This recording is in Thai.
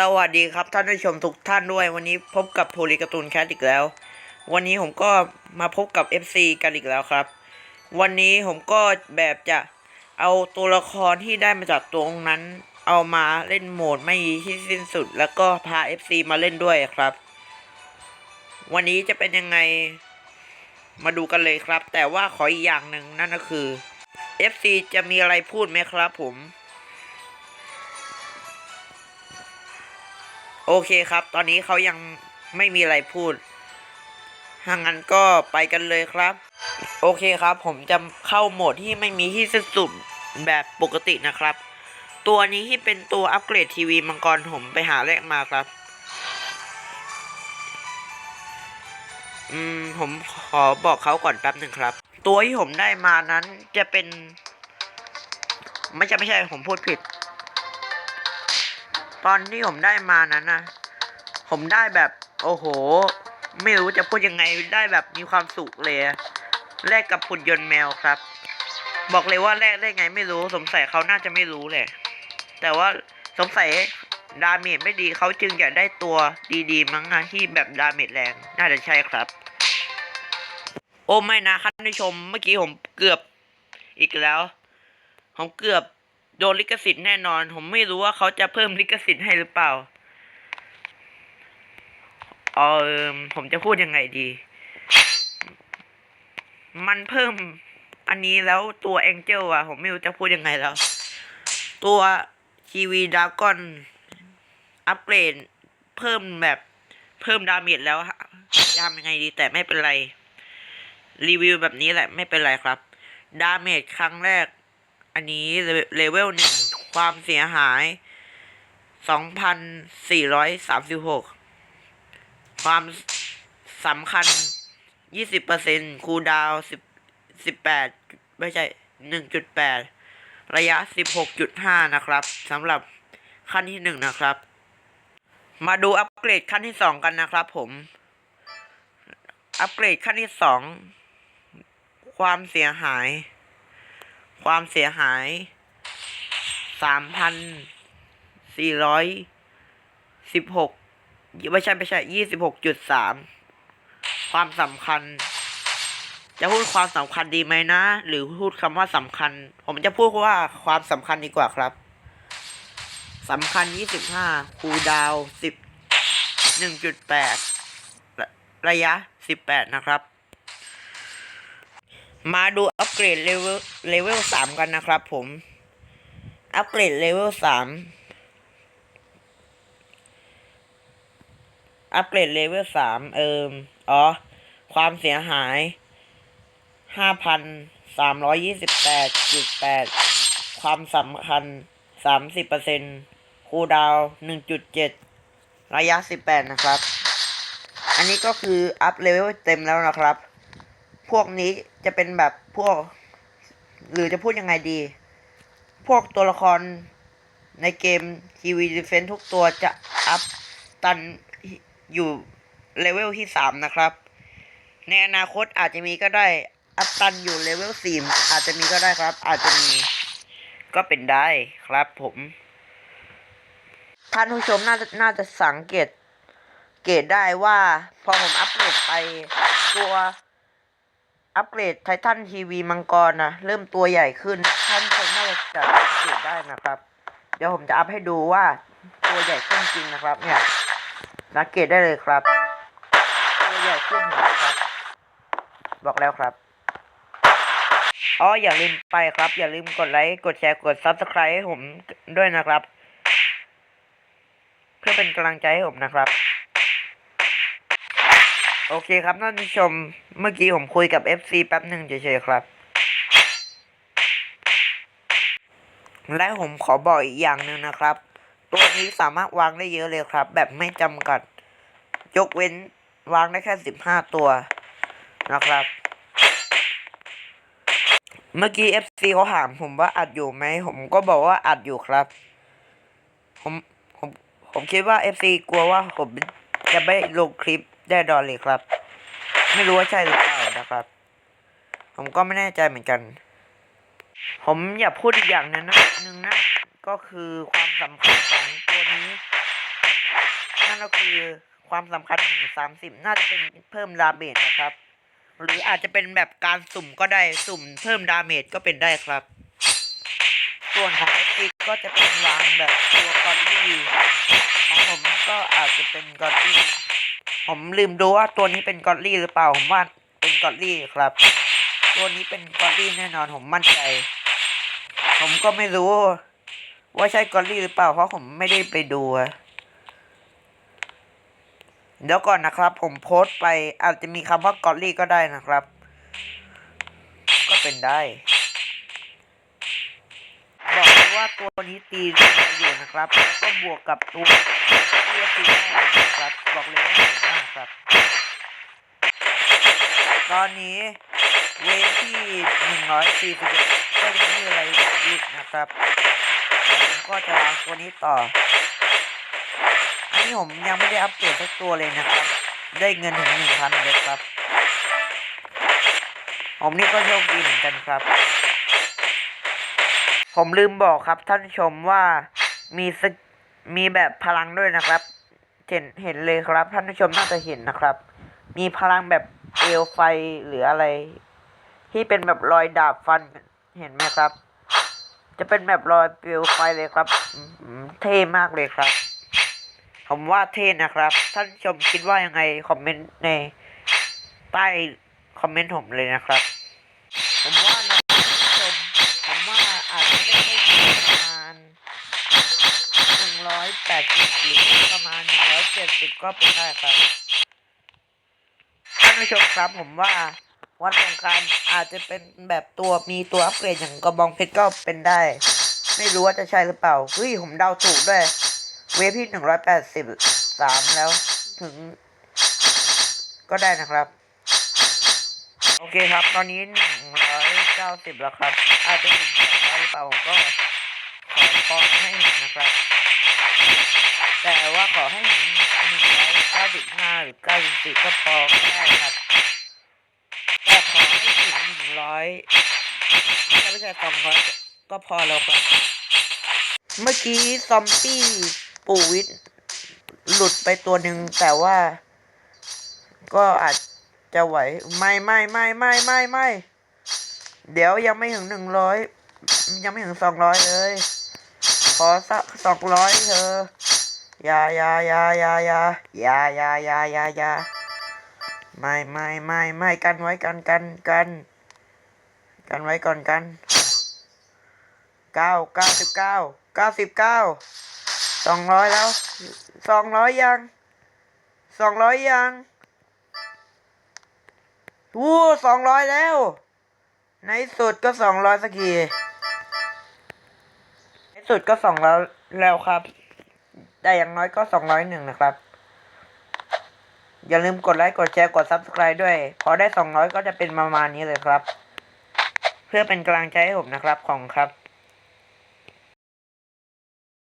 สวัสดีครับท่านผู้ชมทุกท่านด้วยวันนี้พบกับโพลีการ์ตูนแคทอีกแล้ว วันนี้ผมก็มาพบกับ FC กันอีกแล้วครับ วันนี้ผมก็แบบจะเอาตัวละครที่ได้มาจากตัวนั้น เอามาเล่นโหมดไม่ที่สิ้นสุด แล้วก็พา FC มาเล่นด้วยครับ วันนี้จะเป็นยังไงมาดูกันเลยครับ แต่ว่าขออีกอย่างหนึ่งนั่นก็คือ FC จะมีอะไรพูดไหมครับผม โอเคครับ ตอนนี้เขายังไม่มีอะไรพูดถ้างั้นก็ไปกันเลยครับ โอเคครับ ผมจะเข้าโหมดที่ไม่มีที่สิ้นสุดแบบปกตินะครับ ตัวนี้ที่เป็นตัวอัปเกรดทีวีมังกรผมไปหาแลกมาครับ อืม ผมขอบอกเขาก่อนแป๊บหนึ่งครับ ตัวที่ผมได้มานั้นจะเป็น ไม่ใช่ไม่ใช่ผมพูดผิด ตอนที่ผมได้มานั้นนะผมได้แบบโอ้โห ไม่รู้จะพูดยังไงได้แบบมีความสุขเลยแลกกับหุ่นยนต์แมวครับ บอกเลยว่าแลกได้ไงไม่รู้สงสัยเขาน่าจะไม่รู้แหละ แต่ว่าสงสัยดาเมจไม่ดีเขาจึงอยากได้ตัวดีๆ มั้งนะที่แบบดาเมจแรงน่าจะใช่ครับ โอ้ไม่นะท่านผู้ชมเมื่อกี้ผมเกือบอีกแล้ว ผมเกือบ โดนลิขสิทธิ์แน่นอน ผมไม่รู้ว่าเขาจะเพิ่มลิขสิทธิ์ให้หรือเปล่าเออผมจะพูดยังไงดี มันเพิ่มอันนี้แล้วตัวแองเจิลอะผมไม่รู้จะพูดยังไงแล้ว ตัวทีวีดากอนอัปเกรดเพิ่มแบบเพิ่มดาเมจแล้วทำยังไงดีแต่ไม่เป็นไร รีวิวแบบนี้แหละไม่เป็นไรครับ ดาเมจครั้งแรก อันนี้เลเวลหนึ่งความเสียหายสองพันสี่ร้อยสามสิบหกความสำคัญยี่สิบเปอร์เซ็นคูดาวสิบสิบแปดไม่ใช่หนึ่งจุดแปดระยะสิบหกจุดห้านะครับสำหรับขั้นที่หนึ่งนะครับ มาดูอัปเกรดขั้นที่สองกันนะครับผม อัปเกรดขั้นที่สองความเสียหาย ความเสียหายสามพันสี่ร้อยสิบหกไม่ใช่ไม่ใช่ยี่สิบหกจุดสามความสำคัญ จะพูดความสำคัญดีไหมนะ หรือพูดคำว่าสำคัญ ผมจะพูดว่าความสำคัญดีกว่าครับสำคัญยี่สิบห้าคูดาวสิบหนึ่งจุดแปดระยะสิบแปดนะครับ มาดูอัปเกรดเลเวลเลเวลสามกันนะครับผม อัปเกรดเลเวลสามอัปเกรดเลเวลสามเอิมอ๋อ ความเสียหายห้าพันสามร้อยยี่สิบแปดจุดแปดความสำคัญสามสิบเปอร์เซ็นต์คูดาวหนึ่งจุดเจ็ดระยะสิบแปดนะครับ อันนี้ก็คืออัพเลเวลเต็มแล้วนะครับ พวกนี้ จะเป็นแบบพวก หรือจะพูดยังไงดี พวกตัวละครในเกมทีวีดีเฟนทุกตัวจะอัพตันอยู่เลเวลที่สามนะครับ ในอนาคตอาจจะมีก็ได้อัพตันอยู่เลเวลสี่อาจจะมีก็ได้ครับ อาจจะมีก็เป็นได้ครับผม ท่านผู้ชมน่าจะน่าจะสังเกต เกตได้ว่า พอผมอัปเกรดไปตัว อัปเกรดไททันทีวีมังกรนะเริ่มตัวใหญ่ขึ้น ท่านผู้ชมน่าจะสังเกตได้นะครับ เดี๋ยวผมจะอัพให้ดูว่าตัวใหญ่ขึ้นจริงนะครับ เนี่ยสังเกตได้เลยครับ ตัวใหญ่ขึ้นเห็นไหมครับ บอกแล้วครับอ๋ออย่าลืมไปครับ อย่าลืมกดไลค์กดแชร์กด subscribe ให้ผมด้วยนะครับ เพื่อเป็นกำลังใจให้ผมนะครับ โอเคครับท่านผู้ชม เมื่อกี้ผมคุยกับ FC แป๊บหนึ่งเฉยๆครับ และผมขอบอกอีกอย่างหนึ่งนะครับ ตัวนี้สามารถวางได้เยอะเลยครับ แบบไม่จำกัด ยกเว้นวางได้แค่สิบห้าตัวนะครับ เมื่อกี้ FC เขาถามผมว่าอัดอยู่ไหม ผมก็บอกว่าอัดอยู่ครับ ผมผมผมคิดว่า FC กลัวว่าผมจะไม่ลงคลิป ได้ดอนเลยครับ ไม่รู้ว่าใช่หรือเปล่านะครับ ผมก็ไม่แน่ใจเหมือนกัน ผมอยากพูดอีกอย่างนึงนะหนึ่งนะก็คือความสำคัญของตัวนี้นั่นก็คือความสำคัญของสามสิบน่าจะเป็นเพิ่มดาเมจนะครับ หรืออาจจะเป็นแบบการสุ่มก็ได้สุ่มเพิ่มดาเมจก็เป็นได้ครับ ส่วนของเอฟิกก็จะเป็นวางแบบตัวกอดลี่ของผมก็อาจจะเป็นกอดลี่ ผมลืมดูว่าตัวนี้เป็นกอดลี่หรือเปล่า ผมว่าเป็นกอดลี่ครับ ตัวนี้เป็นกอดลี่แน่นอนผมมั่นใจ ผมก็ไม่รู้ ว่าใช่กอลลี่หรือเปล่า เพราะผมไม่ได้ไปดูเดี๋ยวก่อนนะครับ ผมโพสต์ไปอาจจะมีคำว่ากอลลี่ก็ได้นะครับ ก็เป็นได้บอกเลยว่าตัวนี้ตีแรงอยู่นะครับ แล้วก็บวกกับตัวที่ตีได้นะครับ บอกเลยว่า ครับ ตอนนี้เวฟที่หนึ่งร้อยสี่สิบเอ็ดก็ยังไม่มีอะไรหลุดนะครับผมก็จะวางตัวนี้ต่อ อันนี้ผมยังไม่ได้อัปเกรดสักตัวเลยนะครับ ได้เงินถึงหนึ่งพันเลยครับ ผมนี่ก็โชคดีเหมือนกันครับ ผมลืมบอกครับท่านชมว่ามีสมีแบบพลังด้วยนะครับ เห็นเห็นเลยครับ ท่านผู้ชมน่าจะเห็นนะครับ มีพลังแบบเอลไฟหรืออะไร ที่เป็นแบบรอยดาบฟันเห็นไหมครับ จะเป็นแบบรอยเปลวไฟเลยครับเท่มากเลยครับ ผมว่าเท่นะครับ ท่านชมคิดว่ายังไงคอมเมนต์ในใต้คอมเมนต์ผมเลยนะครับ ผมว่านะท่านผู้ชมผมว่าอาจจะได้ไม่ถึงประมาณหนึ่งร้อยแปดสิบหรือประ มาณหนึ่งร้อยเจ็ดสิบก็เป็นได้ครับท่านผู้ชมครับผมว่าวันสงการอาจจะเป็นแบบตัวมีตัวอัปเกรดอย่างกระบองเพชรก็เป็นได้ ไม่รู้ว่าจะใช่หรือเปล่าเฮ้ยผมเดาถูกด้วย เวฟที่หนึ่งร้อยแปดสิบสามแล้วถึง ก็ได้นะครับ โอเคครับ ตอนนี้หนึ่งร้อยเก้าสิบแล้วครับ อาจจะถึงสองร้อยหรือเปล่าผมก็ ขอพอให้เห็นนะครับ แต่ว่าขอให้เห็นหนึ่งร้อยเก้าสิบห้าหรือเก้าสิบสี่ก็พอก็ได้ครับแต่ขอให้ถึงหนึ่งร้อยไม่ใช่ไม่ใช่สองร้อยก็พอแล้วครับ เมื่อกี้ซอมบี้ปู่วิทย์หลุดไปตัวหนึ่งแต่ว่า ก็อาจจะไหวไม่ไม่ไม่ไม่ไม่ไม่เดี๋ยวยังไม่ถึงหนึ่งร้อยยังไม่ถึงสองร้อยเลย อสักสองร้อยเธอ ยายายายายายายายายายาไม่ไม่ไม่ไม่กันไว้กันกันกัน กันไว้ก่อนกันเก้าเก้าสิบเก้าเก้าสิบเก้าสองร้อยแล้วสองร้อยยังสองร้อยยังวู้สองร้อยแล้ว ในสุดก็สองร้อยสักที สุดก็สองร้อยแล้วครับ แต่อย่างน้อยก็สองร้อยหนึ่งนะครับ อย่าลืมกดไลค์กดแชร์กด subscribe ด้วย พอได้สองร้อยก็จะเป็นประมาณนี้เลยครับ เพื่อเป็นกำลังใจให้ผมนะครับ ของครับ